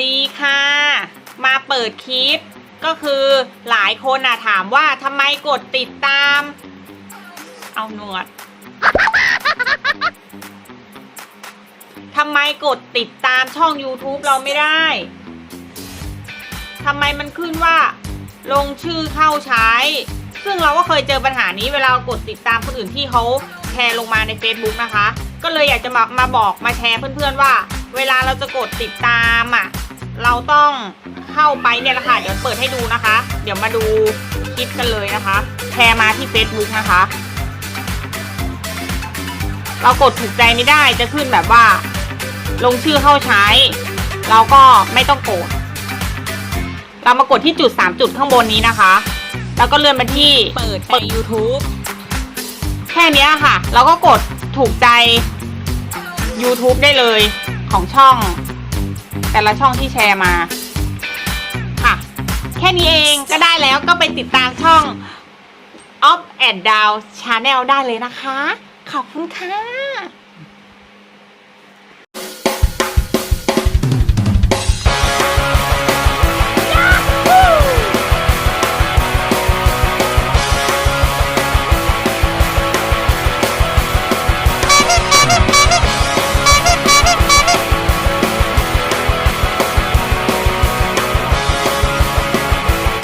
ดีค่ะ มาเปิดคลิป ก็คือหลายคนอะถามว่าทำไมกดติดตาม เอาหนวดทำไมกดติดตามช่อง YouTube เราไม่ได้ทำไมมันขึ้นว่า ลงชื่อเข้าใช้ ซึ่งเราก็เคยเจอปัญหานี้เวลากดติดตามคนอื่นที่เขาแชร์ลงมาใน Facebook นะคะ ก็เลยอยากจะมามาบอกมาแชร์เพื่อนๆว่า เวลาเราจะกดติดตามอะ เราต้องเข้าไปเนี่ยแหละค่ะ เดี๋ยวเปิดให้ดูนะคะ เดี๋ยวมาดูคลิปกันเลยนะคะ แชร์มาที่ Facebook นะคะ เรากดถูกใจไม่ได้จะขึ้นแบบว่า ลงชื่อเข้าใช้ เราก็ไม่ต้องกด เรามากดที่จุด 3 จุดข้างบนนี้นะคะ แล้วก็เลื่อนมาที่เปิดใน YouTube แค่เนี้ยค่ะ เราก็กดถูกใจ YouTube ได้เลยของช่อง แต่ละช่องที่แชร์มาค่ะ แค่นี้เองก็ได้แล้วก็ไปติดตามช่อง Up and Down Channel ได้เลยนะคะ ขอบคุณค่ะ